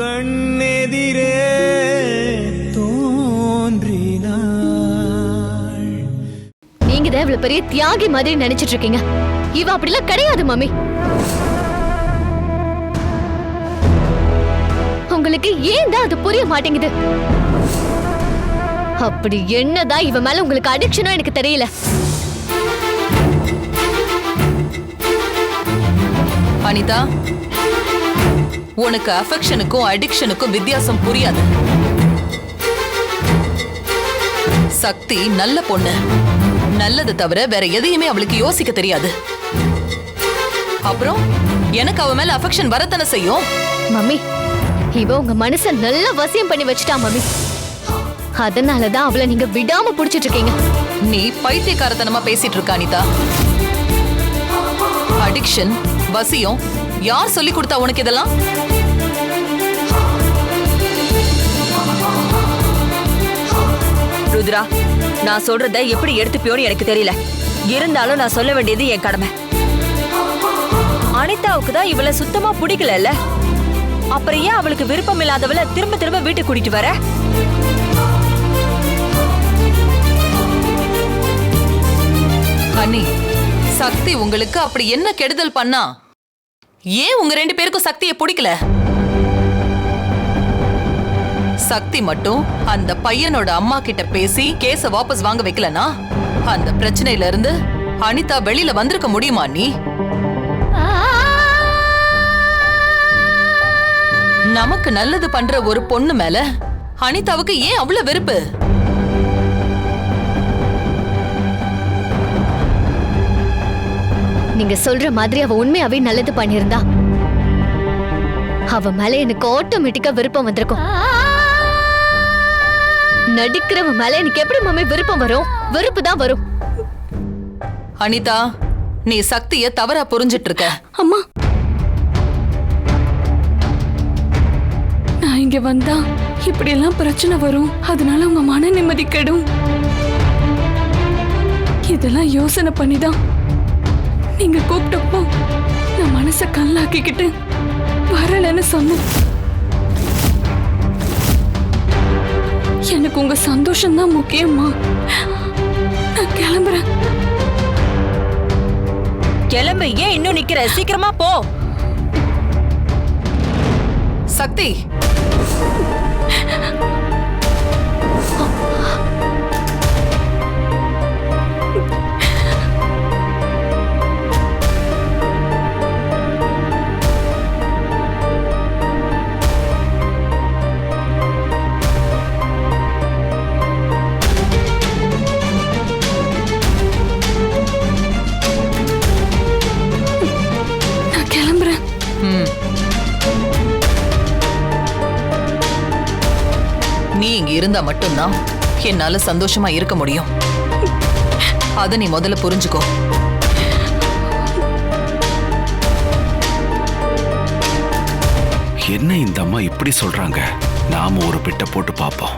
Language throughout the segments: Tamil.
கண்ணெதிரே தோன்றினாள். நீங்க தான் இவ்வளவு பெரிய தியாகி மாதிரி நினைச்சிட்டு இருக்கீங்க. இவ அப்படிலாம் கிடையாது மம்மி. உங்களுக்கு ஏன் தான் அது புரிய மாட்டேங்குது? அப்படி என்னதான் இவ மேல உங்களுக்கு அடிக்ஷனோ எனக்கு தெரியல. அனிதா உனக்கு அஃபெக்ஷனுக்கும் அடிக்ஷனுக்கும் வித்தியாசம் புரியாது. சக்தி நல்ல பொண்ணு. நல்லது தவிர வேற எதையுமே அவளுக்கு யோசிக்க தெரியாது. அப்புறம் எனக்கு அவ மேல அஃபெக்ஷன் வரத்தானே செய்யும்? மம்மி இவ உங்க மனச நல்லா வசியம் பண்ணி வச்சுட்டா மம்மி. அதனாலதான் அவளை நீங்க விடாம புடிச்சிட்டு இருக்கீங்க நீ பைத்தியக்காரத்தனமா பேசிட்டு இருக்க அனிதா. அடிக்ஷன் வசியம் யார் சொல்லி கொடுத்தா உனக்கு இதெல்லாம்? ருத்ரா நான் சொல்றத எப்படி எடுத்துப்பியோன்னு எனக்கு தெரியல. இருந்தாலும் நான் சொல்ல வேண்டியது என் கடமை. அனிதாவுக்கு தான் இவள சுத்தமா பிடிக்கல அப்புறம் ஏன் அவளுக்கு விருப்பம் இல்லாதவள திரும்ப திரும்ப வீட்டுக்கு கூட்டிட்டு வர? அண்ணி சக்தி உங்களுக்கு அப்படி என்ன கெடுதல் பண்ணா? ஏன் உங்க ரெண்டு பேருக்கும் சக்தியை பிடிக்கல? சக்தி மட்டும் அந்த பையனோட அம்மா கிட்ட பேசி கேஸ வாபஸ் வாங்க வைக்கலனா? அந்த பிரச்சனையில இருந்து அனிதா வெளியில வந்திருக்க முடியுமா நீ? நமக்கு நல்லது பண்ற ஒரு பொண்ணு மேல அனிதாவுக்கு ஏன் அவ்வளவு வெறுப்பு? நீங்க சொல்ற மாதிரி அவ உண்மையாவே நல்லது பண்ணிருந்தா அவ மேல எனக்கு ஆட்டோமேட்டிக்கா விருப்பம் வந்திருக்கும். நடிக்கிறவ மேல எனக்கு எப்படி மம்மி விருப்பம் வரும்? வெறுப்பு தான் வரும். அனிதா நீ சக்திய தவறா புரிஞ்சிட்டு இருக்க அம்மா. நான் இங்க வந்தா இப்படி எல்லாம் பிரச்சனை வரும். அதனால உங்க மன நிம்மதி கெடும். இதெல்லாம் யோசனை பண்ணிதான் நீங்க கூப்பிட்டப்போ நான் மனச கல்லாக்கிக்கிட்டு வரலன்னு சொன்னேன். எனக்கு உங்க சந்தோஷம் தான் முக்கியம்மா நான் கிளம்புறேன். கிளம்பு ஏன் இன்னும் நிக்கிற? சீக்கிரமா போ. சக்தி. இருந்தா மட்டும்தான் என்னால சந்தோஷமா இருக்க முடியும். அத நீ முதல்ல புரிஞ்சுக்கோ. என்ன இந்த அம்மா இப்படி சொல்றாங்க? நாம ஒரு பிட்ட போட்டு பார்ப்போம்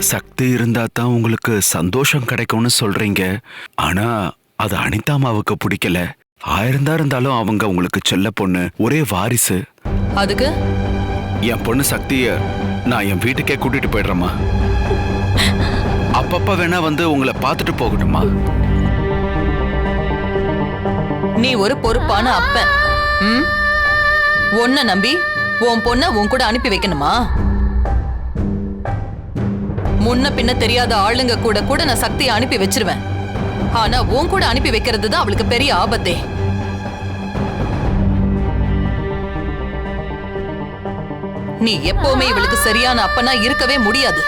சக்தி இருந்தா தான் உங்களுக்கு சந்தோஷம் கிடைக்கும்னு சொல்றீங்க. ஆனா அது அனிதாமாவுக்கு பிடிக்கல. ஆயிருந்தா இருந்தாலும் அவங்க உங்களுக்கு செல்ல பொண்ணு ஒரே வாரிசு. அதுக்கு? என் பொண்ணு சக்திய நான் என் வீட்டுக்கே கூட்டிட்டு போயிடுறேம்மா. அப்பப்ப வேணா வந்து உங்களை பார்த்துட்டு போகட்டுமா நீ ஒரு பொறுப்பான அப்பன் ம்? உன்னை நம்பி உன் பொண்ண உன் கூட அனுப்பி வைக்கணுமா? முன்ன பின்ன தெரியாத ஆளுங்க கூட கூட நான் சக்தியை அனுப்பி வச்சிருவேன். ஆனா உன் கூட அனுப்பி வைக்கிறது தான் அவளுக்கு பெரிய ஆபத்தே. நீ எப்பவுமே இவளுக்கு சரியான அப்பனா இருக்கவே முடியாது.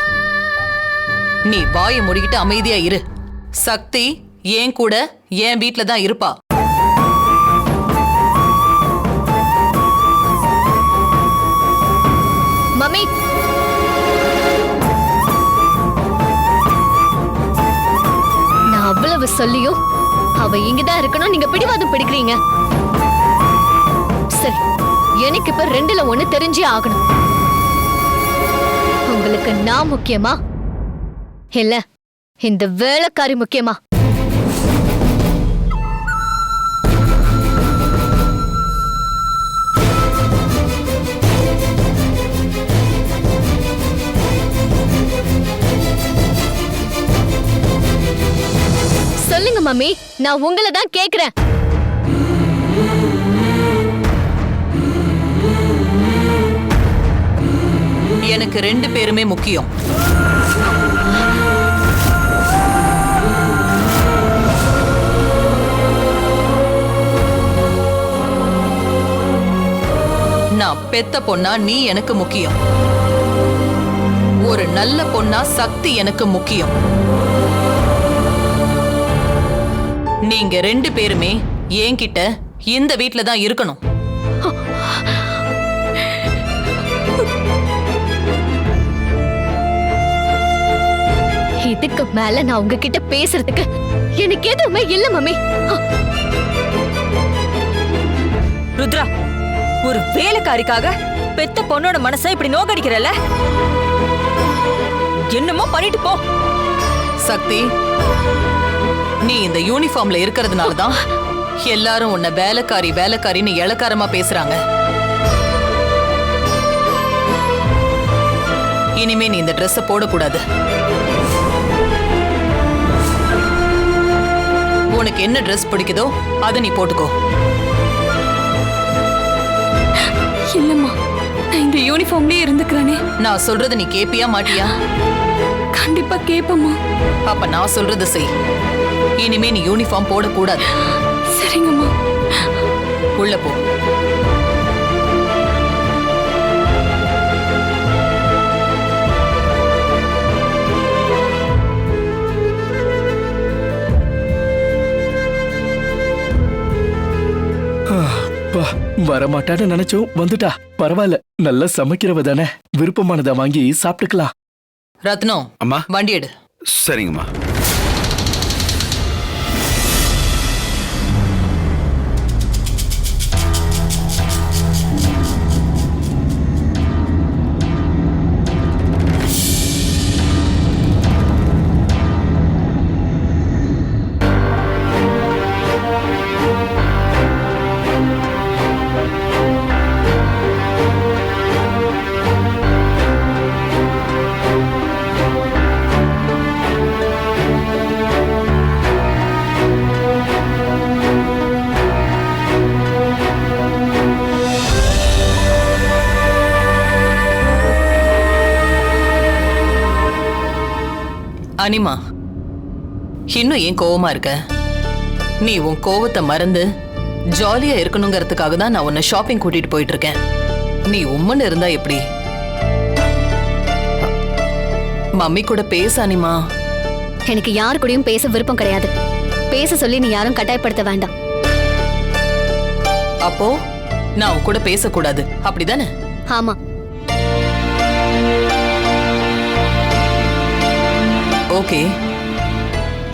நீ வாயை முடிக்கிட்டு அமைதியா இரு. சக்தி ஏன் கூட என் வீட்ல தான் இருப்பா? மம்மி நான் சொல்லியும் அவ இங்கதான் இருக்கணும் நீங்க பிடிவாதம் பிடிக்கிறீங்க. சரி எனக்கு இப்ப ரெண்டுல ஒண்ணு தெரிஞ்சே ஆகணும். உங்களுக்கு நான் முக்கியமா? இல்ல இந்த வேலைக்காரி முக்கியமா? சொல்லுங்க மம்மி. நான் உங்களை தான் கேக்குறேன். எனக்கு ரெண்டு பேருமே முக்கியம். நான் பெத்த பொண்ணா நீ எனக்கு முக்கியம். ஒரு நல்ல பொண்ணா சக்தி எனக்கு முக்கியம். நீங்க ரெண்டு பேருமே என்கிட்ட இந்த வீட்ல தான் இருக்கணும். இதுக்கு மேல நான் உங்ககிட்ட பேசுறதுக்கு எனக்கு எதுவுமே இல்ல மம்மி. ருத்ரா ஒரு வேலைக்காரிக்காக பெத்த பொண்ணோட மனசை இப்படி நோக்கடிக்கிறல்ல? என்னமோ பண்ணிட்டு போ. சக்தி நீ இந்த யூனிஃபார்ம்ல இருக்கிறதுனால தான் எல்லாரும் உன்னை வேலைக்காரி வேலைக்காரின்னு இளக்காரமா பேசுறாங்க. இனிமே நீ இந்த ட்ரெஸ்ஸை போடக்கூடாது. உனக்கு என்ன ட்ரெஸ் பிடிக்குதோ அதை நீ போட்டுக்கோ. இல்லம்மா நான் இந்த யூனிஃபார்ம்லயே இருந்துக்கிறேனே. நான் சொல்றது நீ கேப்பியா மாட்டியா? கண்டிப்பா கேப்பம்மா. அப்ப நான் சொல்றது செய். இனிமே நீ யூனிஃபார்ம் போடக்கூடாது. சரிங்கம்மா. உள்ள போ. வரமாட்டான்னு நினைச்சோம் வந்துட்டா. பரவாயில்ல நல்லா சமைக்கிறவ தானே. விருப்பமானதை வாங்கி சாப்பிட்டுக்கலாம். ரத்னம் அம்மா. வண்டி எடு. சரிங்கம்மா. அனிமா இன்னும் ஏன் கோவமா இருக்க? நீ உன் கோவத்தை மறந்து ஜாலியா இருக்கணுங்கிறதுக்காக தான் நான் உன்னை ஷாப்பிங் கூட்டிட்டு போயிட்டு இருக்கேன் நீ உம்மன்னு இருந்தா எப்படி? மம்மி கூட பேச அனிமா. எனக்கு யாரு கூடயும் பேச விருப்பம் கிடையாது. பேச சொல்லி நீ யாரும் கட்டாயப்படுத்த வேண்டாம். அப்போ நான் உன் கூட பேசக்கூடாது. அப்படிதானே? ஆமா. ஓகே.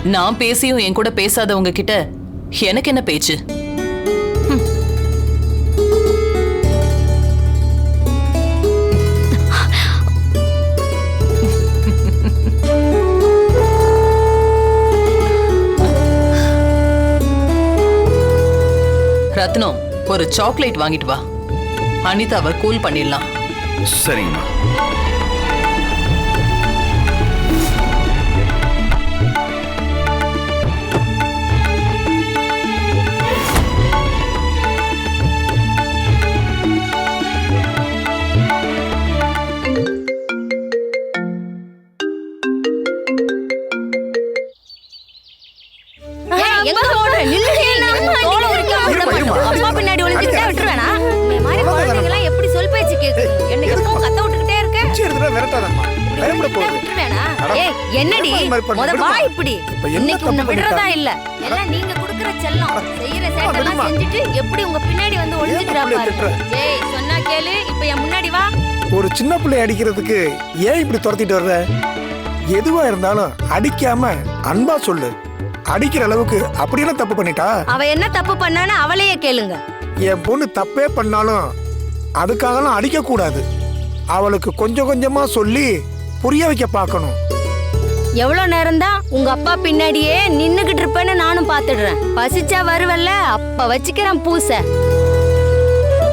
நான் பேசியும் என் கூட பேசாதவங்க கிட்ட எனக்கு என்ன பேச்சு? ரத்னம் ஒரு சாக்லேட் வாங்கிட்டு வா. அனிதாவை கூல் பண்ணிடலாம். சரிங்கம்மா. அம்மா பின்னாடி ஒளிஞ்சுக்கிட்டே விட்டுருவேனா? இந்த மாதிரி குழந்தைங்கலாம் எப்படி சொல் பேச்சு கேக்குது என்ன எப்பவும் கத்த விட்டுக்கிட்டே இருக்க? பிச்சை எடுத்துட்டா விரட்டாதம்மா. பயப்பட போகுது. விட்டுருவேனா? அட, ஏய் என்னடி? முத. வா இப்படி. இன்னைக்கு உன்னை விடுறதா? இல்ல. எல்லாம் நீங்க குடுக்குற செல்லம். செய்யற சேட்டெல்லாம் விடுமா. செஞ்சுட்டு எப்படி உங்க பின்னாடி வந்து ஒளிஞ்சுக்கிறா பிள்ளைய பாரு. திட்டுற? ஏய் சொன்னா கேளு. இப்ப என் முன்னாடி வா. ஒரு சின்ன பிள்ளை அடிக்கிறதுக்கு ஏன் இப்படி துரத்திட்டு வர்ற? எதுவா இருந்தாலும் அடிக்காம அன்பா சொல்லு. அடிக்கிற அளவுக்கு அப்படியெல்லாம் தப்பு பண்ணிட்டா? அவ என்ன தப்பு பண்ணான்னு அவளையே கேளுங்க. என் பொண்ணு தப்பே பண்ணாலும் அதுக்காகலாம் அடிக்க கூடாது. அவளுக்கு கொஞ்சம் கொஞ்சமா சொல்லி புரிய வைக்க பார்க்கணும். எவ்வளவு நேரம் தான் உங்க அப்பா பின்னாடியே நின்னுகிட்டு இருப்பேன்னு நானும் பாத்துடுறேன் பசிச்சா வருவல்ல அப்ப வச்சுக்கிறேன் பூசை.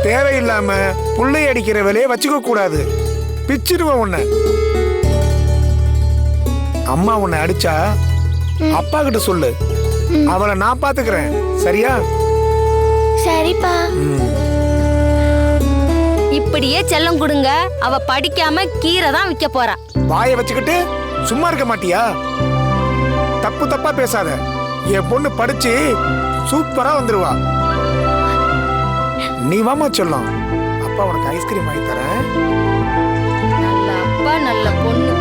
தேவையில்லாம புள்ளை அடிக்கிற வேலையை வச்சுக்க கூடாது. பிச்சிருவேன் உன்னை. அம்மா உன்னை அடிச்சா அப்பா கிட்ட சொல்லு. அவளை நான் பாத்துக்கிறேன். சரியா? சரிப்பா. ம். இப்படியே செல்லம் கொடுங்க. அவ படிக்காம கீரை தான் விற்க போறா. வாயை வச்சுக்கிட்டு சும்மா இருக்க மாட்டியா? தப்பு தப்பா பேசாத. என் பொண்ணு படிச்சு சூப்பரா வந்துருவா. நீ வாமா சொல்லலாம் அப்பா உனக்கு ஐஸ்கிரீம் வாங்கி தரேன். நல்ல அப்பா நல்ல பொண்ணு.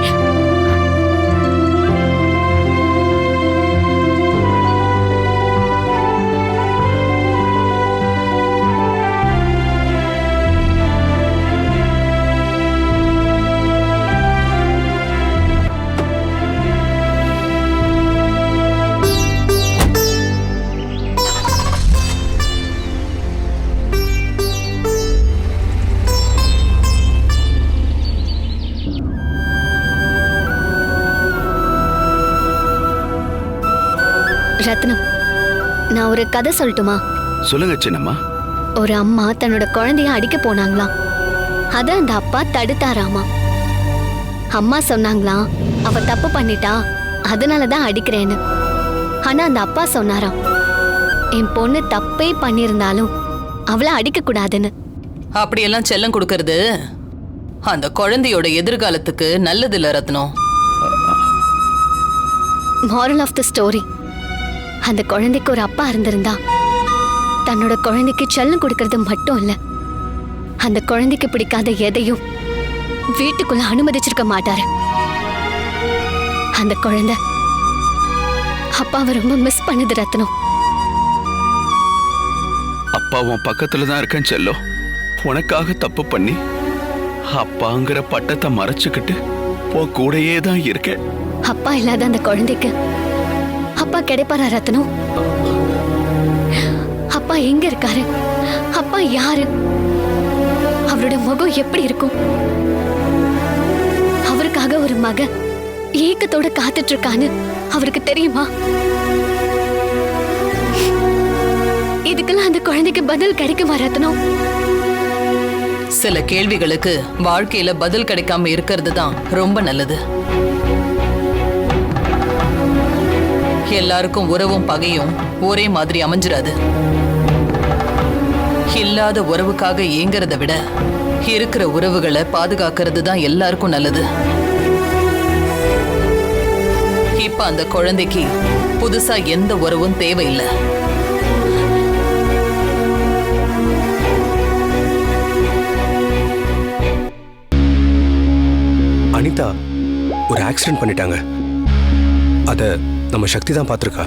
கதை சொல்லட்டுமா? சொல்லுங்க சின்னம்மா. ஒரு அம்மா தன்னோட குழந்தைய அடிக்க போனாங்களாம். அத அந்த அப்பா தடுத்தாராமா? அம்மா சொன்னாங்களாம் அவ தப்பு பண்ணிட்டா அதனால தான் அடிக்கிறேன்னு. ஆனா அந்த அப்பா சொன்னாராம் என் பொண்ணு தப்பே பண்ணியிருந்தாலும் அவளை அடிக்க கூடாதுன்னு அப்படியெல்லாம் செல்லம் கொடுக்கறது அந்த குழந்தையோட எதிர்காலத்துக்கு நல்லது இல்ல Ratnam. Moral of the story அந்த குழந்தைக்கு ஒரு அப்பா இருந்திருந்தா தன்னோட குழந்தைக்கு செல்லம் கொடுக்கறது மட்டும் இல்ல அந்த குழந்தைக்கு பிடிக்காத எதையும் வீட்டுக்குள்ள அனுமதிச்சிருக்க மாட்டாரு. அந்த குழந்தை அப்பாவை ரொம்ப மிஸ் பண்ணுது ரத்னம். அப்பா உன் பக்கத்துல தான் இருக்கேன் செல்லம் உனக்காக தப்பு பண்ணி அப்பாங்கிற பட்டத்தை மறைச்சுக்கிட்டு உன் கூடயே தான் இருக்கேன். அப்பா இல்லாத அந்த குழந்தைக்கு அப்பா கிடைப்பாரா ரத்னம் அப்பா எங்க இருக்காரு? அப்பா யாரு? அவரோட முகம் எப்படி இருக்கும்? அவருக்காக ஒரு மகன் ஏக்கத்தோட காத்துட்டு இருக்கான்னு அவருக்கு தெரியுமா? இதுக்கெல்லாம் அந்த குழந்தைக்கு பதில் கிடைக்குமா ரத்னம் சில கேள்விகளுக்கு வாழ்க்கையில பதில் கிடைக்காம இருக்கிறது தான் ரொம்ப நல்லது. எல்லாருக்கும் உறவும் பகையும் ஒரே மாதிரி அமைஞ்சிடாது இல்லாத உறவுக்காக ஏங்கிறத விட இருக்கிற உறவுகளை பாதுகாக்கிறது தான் எல்லாருக்கும் நல்லது. இப்ப அந்த குழந்தைக்கு புதுசா எந்த உறவும் தேவையில்லை. அனிதா ஒரு ஆக்சிடென்ட் பண்ணிட்டாங்க. அத நம்ம சக்தி தான் பார்த்துருக்கா.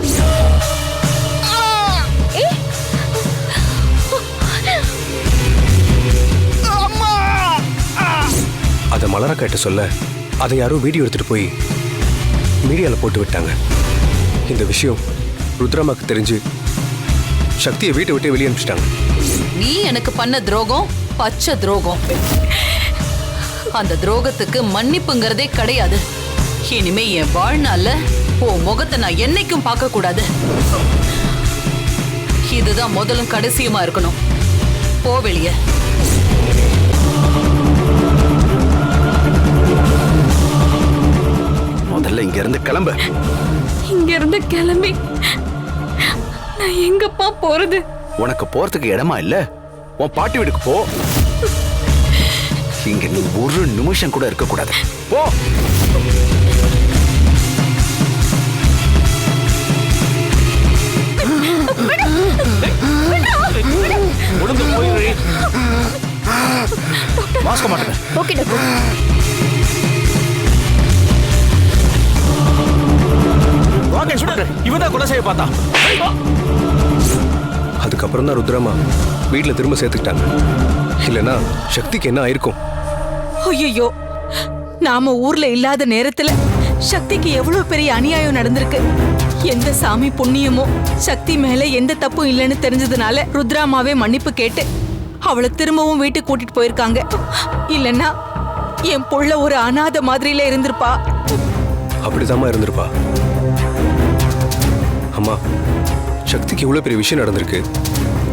அதை மலர கேட்ட சொல்ல அதை யாரோ வீடியோ எடுத்துட்டு போய் மீடியாவில் போட்டு விட்டாங்க. இந்த விஷயம் ருத்ராமாக்கு தெரிஞ்சு சக்தியை வீட்டை விட்டு வெளியே அனுப்பிச்சிட்டாங்க. நீ எனக்கு பண்ண துரோகம் பச்சை துரோகம். அந்த துரோகத்துக்கு மன்னிப்புங்கிறதே கிடையாது. இனிமே என் வாழ்நாள்ல உன் முகத்தை நான் என்னைக்கும் பார்க்க கூடாது இதுதான் முதலும் கடைசியுமா இருக்கணும். போ வெளியே. முதல்ல இங்க இருந்து கிளம்பு. இங்க இருந்து கிளம்பி. நான் எங்கப்பா போறது? உனக்கு போறதுக்கு இடமா இல்ல? உன் பாட்டி வீட்டுக்கு போ. இங்க நீ ஒரு நிமிஷம் கூட இருக்க கூடாது போ. போயிரு மாஸ்க மாட்டேன் ஓகே டாக்டர் வாங்க இவன் தான் கொலை செய்ய பார்த்தா அதுக்கப்புறம் தான் ருத்ரமா வீட்டில் திரும்ப சேர்த்துக்கிட்டாங்க. இல்லைன்னா சக்திக்கு என்ன ஆயிருக்கும்? ஐயோ நாம ஊர்ல இல்லாத நேரத்துல சக்திக்கு எவ்வளவு பெரிய அநியாயம் நடந்திருக்கு? எந்த சாமி புண்ணியமோ சக்தி மேல எந்த தப்பும் இல்லைன்னு தெரிஞ்சதுனால ருத்ராமாவே மன்னிப்பு கேட்டு அவளை திரும்பவும் வீட்டுக்கு கூட்டிட்டு போயிருக்காங்க. இல்லைன்னா என் புள்ள ஒரு அனாதை மாதிரில இருந்திருப்பா. அப்படிதாம்மா இருந்திருப்பா. அம்மா சக்திக்கு இவ்வளோ பெரிய விஷயம் நடந்திருக்கு.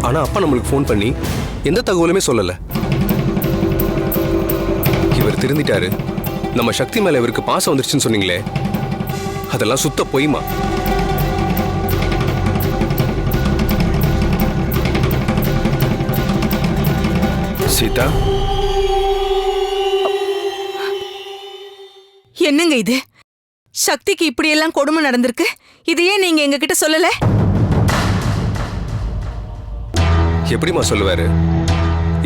ஆனா அப்பா நம்மளுக்கு ஃபோன் பண்ணி எந்த தகவலுமே சொல்லல. இவர் திருந்திட்டாரு. நம்ம சக்தி மேல இவருக்கு பாசம் வந்துருச்சுன்னு சொன்னீங்களே. அதெல்லாம் சுத்த பொய்மா சீதா. என்னங்க இது? சக்திக்கு இப்படி எல்லாம் கொடுமை நடந்திருக்கு? இது ஏன் நீங்க எங்ககிட்ட சொல்லல? எப்படிம்மா சொல்லுவாரு?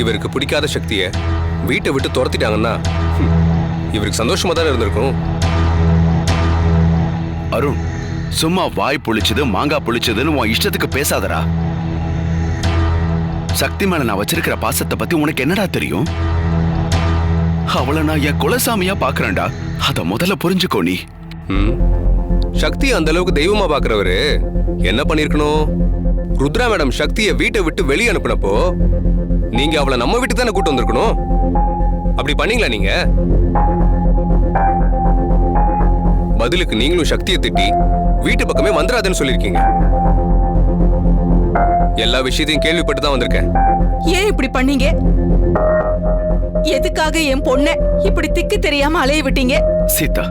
இவருக்கு பிடிக்காத சக்தியை வீட்டை விட்டு துரத்திட்டாங்கன்னா இவருக்கு சந்தோஷமா தானே இருந்திருக்கும்? அருண் சும்மா வாய் புளிச்சது மாங்காய் புளிச்சதுன்னு உன் இஷ்டத்துக்கு பேசாதடா. சக்தி மேல நான் வச்சிருக்கிற பாசத்தை பத்தி உனக்கு என்னடா தெரியும்? அவளை நான் என் குலசாமியா பாக்குறேன்டா. அத முதல்ல புரிஞ்சுக்கோ நீ. சக்தி சக்தியை அந்த அளவுக்கு தெய்வமா பாக்குறவரு? என்ன பண்ணிருக்கணும்? ருத்ரா மேடம் சக்தியை வீட்டை விட்டு வெளியே அனுப்பினப்போ நீங்க அவளை நம்ம வீட்டுக்கு தானே கூட்டு வந்திருக்கணும்? அப்படி பண்ணீங்களா நீங்க? பதிலுக்கு நீங்களும் சக்தியை திட்டி வீட்டு பக்கமே வந்துடாதுன்னு சொல்லியிருக்கீங்க. எல்லா விஷயத்தையும் கேள்விப்பட்டு தான் வந்திருக்கேன். ஏன் இப்படி பண்ணீங்க? எதுக்காக என் பொண்ண இப்படி திக்கு தெரியாம அலைய விட்டீங்க? சீதா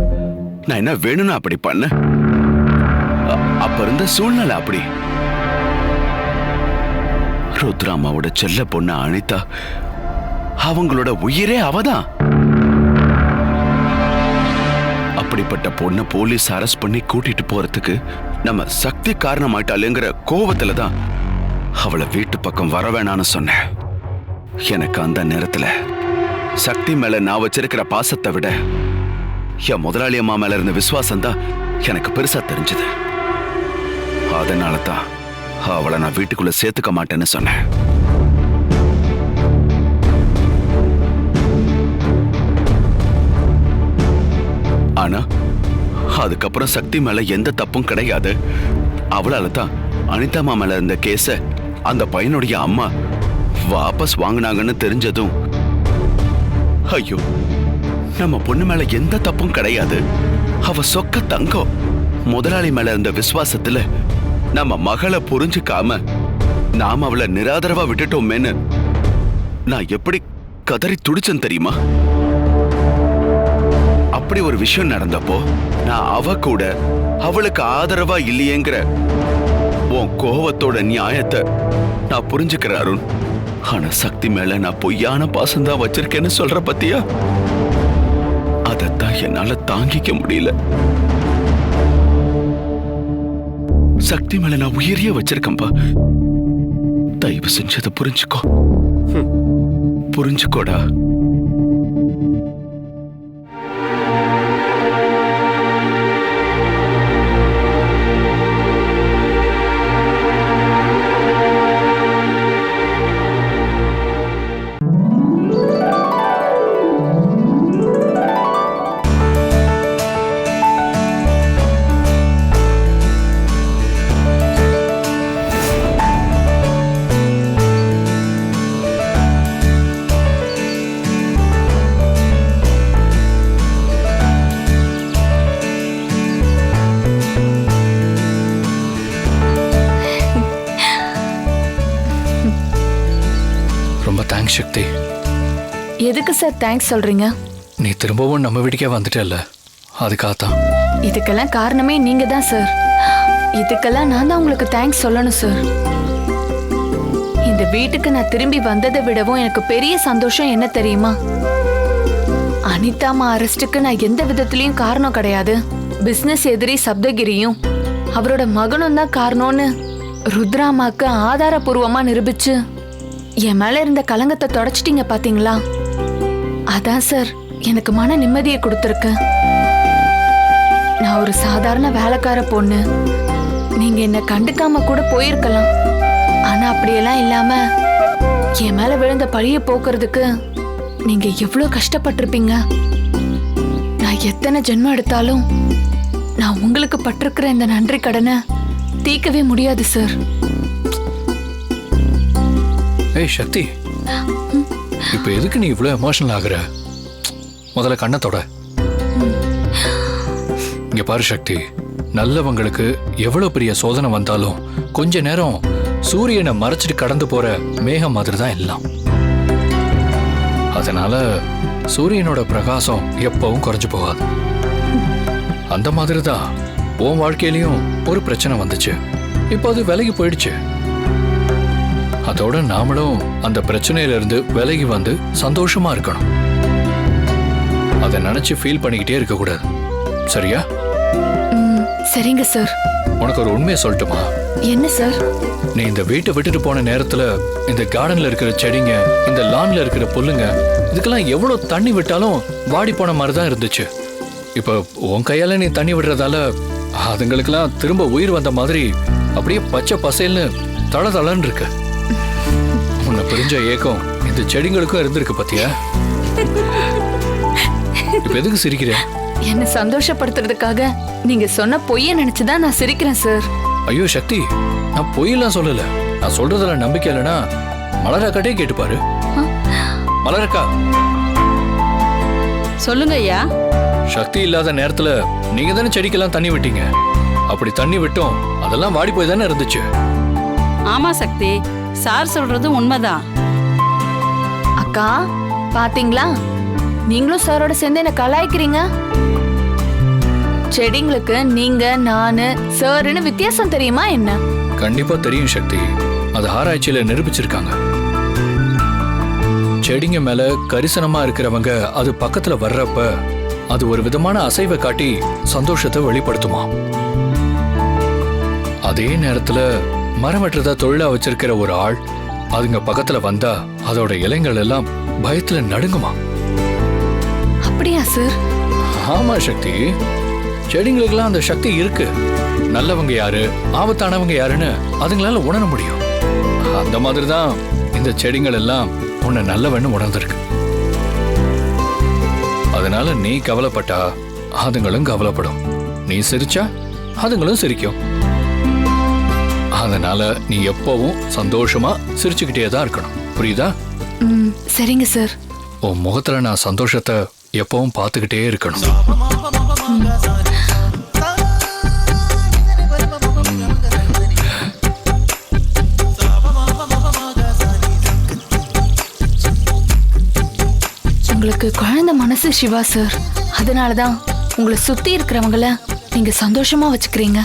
நான் என்ன வேணும்னு அப்படி பண்ண? அப்ப இருந்த சூழ்நிலை அப்படி. ருத்ராமாவோட செல்ல பொண்ணு அனிதா அவங்களோட உயிரே அவதான். அப்படிப்பட்ட பொண்ணை போலீஸ் அரெஸ்ட் பண்ணி கூட்டிட்டு போறதுக்கு நம்ம சக்தி காரணமாயிட்டாளுங்கிற கோவத்துல தான் அவளை வீட்டு பக்கம் வர வேணான்னு சொன்னேன். எனக்கு அந்த நேரத்துல சக்தி மேல நான் வச்சிருக்கிற பாசத்தை விட என் முதலாளி அம்மா மேல இருந்த விசுவாசம் தான் எனக்கு பெருசா தெரிஞ்சது. அதனால தான் அவளை நான் வீட்டுக்குள்ள சேர்த்துக்க மாட்டேன்னு சொன்னேன். ஆனா அதுக்கப்புறம் சக்தி மேல எந்த தப்பும் கிடையாது. அவளால தான் அனிதாமா மேல இருந்த கேஸை அந்த பையனுடைய அம்மா வாபஸ் வாங்கினாங்கன்னு தெரிஞ்சதும் ஐயோ நம்ம பொண்ணு மேல எந்த தப்பும் கிடையாது. அவ சொக்க தங்கம். முதலாளி மேல இருந்த விசுவாசத்துல நம்ம மகளை புரிஞ்சுக்காம நாம அவளை நிராதரவா விட்டுட்டோமேன்னு நான் எப்படி கதறி துடிச்சேன் தெரியுமா? அப்படி ஒரு விஷயம் நடந்தப்போ நான் அவ கூட அவளுக்கு ஆதரவா இல்லையேங்கிற உன் கோவத்தோட நியாயத்தை நான் புரிஞ்சுக்கிறேன் அருண். ஆனா சக்தி மேல நான் பொய்யான பாசம்தான் வச்சிருக்கேன்னு சொல்ற பத்தியா? அதத்தான் என்னால தாங்கிக்க முடியல. சக்தி மேல நான் உயிரியே வச்சிருக்கேன்பா. தயவு செஞ்சதை புரிஞ்சுக்கோ. புரிஞ்சுக்கோடா. சக்தி. எதுக்கு சார் தேங்க்ஸ் சொல்றீங்க? நீ திரும்பவும் நம்ம வீட்டுக்கே வந்துட்டல்ல. அதுக்காகத்தான். இதுக்கெல்லாம் காரணமே நீங்க தான் சார். இதுக்கெல்லாம் நான் தான் உங்களுக்கு தேங்க்ஸ் சொல்லணும் சார். இந்த வீட்டுக்கு நான் திரும்பி வந்ததை விடவும் எனக்கு பெரிய சந்தோஷம் என்ன தெரியுமா? அனிதாமா அரெஸ்டுக்கு நான் எந்த விதத்துலயும் காரணம் கிடையாது. பிசினஸ் எதிரி சப்தகிரியும் அவரோட மகனும் தான் காரணம்னு ருத்ராமாக்கு ஆதாரபூர்வமா நிரூபிச்சு என் மேல இருந்த கலங்கத்தை தொடச்சிட்டீங்க பாத்தீங்களா? அதான் சார் எனக்கு மன நிம்மதியை கொடுத்துருக்கு. நான் ஒரு சாதாரண வேலைக்கார பொண்ணு. நீங்க என்ன கண்டுக்காம கூட போயிருக்கலாம். ஆனா அப்படியெல்லாம் இல்லாம என் மேல விழுந்த பழிய போக்குறதுக்கு நீங்க எவ்வளவு கஷ்டப்பட்டிருப்பீங்க? நான் எத்தனை ஜென்மம் எடுத்தாலும் நான் உங்களுக்கு பட்டிருக்கிற இந்த நன்றி கடனை தீர்க்கவே முடியாது சார். ஏய் சக்தி. இப்போ எதுக்கு நீ இவ்வளோ எமோஷனல் ஆகுற? முதல்ல கண்ணத்தோட இங்க பாரு சக்தி. நல்லவங்களுக்கு எவ்வளவு பெரிய சோதனை வந்தாலும் கொஞ்ச நேரம் சூரியனை மறைச்சிட்டு கடந்து போற மேகம் மாதிரி தான் எல்லாம். அதனால சூரியனோட பிரகாசம் எப்பவும் குறைஞ்சு போகாது. அந்த மாதிரி தான் உன் வாழ்க்கையிலயும் ஒரு பிரச்சனை வந்துச்சு. இப்போ அது விலகி போயிடுச்சு. அதோட நாமளும் அந்த பிரச்சனையில இருந்து விலகி வந்து சந்தோஷமா இருக்கணும். அதை நினைச்சு ஃபீல் பண்ணிக்கிட்டே இருக்க கூடாது சரியா சரிங்க சார் உனக்கு ஒரு உண்மையை சொல்லட்டுமா? என்ன சார் நீ இந்த வீட்டை விட்டுட்டு போன நேரத்துல இந்த கார்டன்ல இருக்கிற செடிங்க இந்த லான்ல இருக்கிற புல்லுங்க இதுக்கெல்லாம் எவ்வளவு தண்ணி விட்டாலும் வாடி போன மாதிரி தான் இருந்துச்சு. இப்போ உன் கையால நீ தண்ணி விடுறதால அதுங்களுக்கெல்லாம் திரும்ப உயிர் வந்த மாதிரி அப்படியே பச்சை பசேல்னு தள தளன்னு இருக்கு. பிரிஞ்ச ஏக்கம் இந்த செடிங்களுக்கும் இருந்திருக்கு பாத்தியா? இப்ப எதுக்கு சிரிக்கிற? என்ன சந்தோஷப்படுத்துறதுக்காக நீங்க சொன்ன பொய்ய நினைச்சுதான் நான் சிரிக்கிறேன் சார். ஐயோ சக்தி நான் பொய்யெல்லாம் சொல்லல. நான் சொல்றதுல நம்பிக்கை இல்லைன்னா மலரக்காட்டே கேட்டுப்பாரு. மலரக்கா. சொல்லுங்க ஐயா. சக்தி இல்லாத நேரத்துல நீங்க தானே செடிக்கெல்லாம் தண்ணி விட்டீங்க. அப்படி தண்ணி விட்டோம் அதெல்லாம் வாடி போய் தானே இருந்துச்சு. ஆமா சக்தி. சார் சொல்றது உண்மைதான். அக்கா பாத்தீங்களா? நீங்களும் சாரோட சேர்ந்து என்ன கலாய்க்கிறீங்க? செடிங்களுக்கு நீங்க நானு சாருன்னு வித்தியாசம் தெரியுமா என்ன? கண்டிப்பா தெரியும் சக்தி. அது ஆராய்ச்சியில நிரூபிச்சிருக்காங்க. செடிங்க மேல கரிசனமா இருக்கிறவங்க அது பக்கத்துல வர்றப்ப அது ஒரு விதமான அசைவை காட்டி சந்தோஷத்தை வெளிப்படுத்துமா. அதே நேரத்துல மரம் வெட்டுறதா தொழிலா வச்சிருக்கிற ஒரு ஆள் அதுங்க பக்கத்துல வந்தா அதோட இலைங்கள் எல்லாம் பயத்துல நடுங்குமா? அப்படியா சார் ஆமா சக்தி. செடிங்களுக்கெல்லாம் அந்த சக்தி இருக்கு. நல்லவங்க யாரு ஆபத்தானவங்க யாருன்னு அதுங்களால உணர முடியும். அந்த மாதிரி தான் இந்த செடிங்கள் எல்லாம் உன்னை நல்லவன்னு உணர்ந்திருக்கு. அதனால நீ கவலைப்பட்டா அதுங்களும் கவலைப்படும். நீ சிரிச்சா அதுங்களும் சிரிக்கும். அதனால நீ எப்பவும் சந்தோஷமா சிரிச்சுக்கிட்டே தான் இருக்கணும். புரியுதா? ம் சரிங்க சார். உன் முகத்துல நான் சந்தோஷத்தை எப்பவும் பார்த்துக்கிட்டே இருக்கணும். உங்களுக்கு குழந்தை மனசு சிவா சார். அதனால தான் உங்களை சுத்தி இருக்கிறவங்கள நீங்க சந்தோஷமா வச்சுக்கிறீங்க.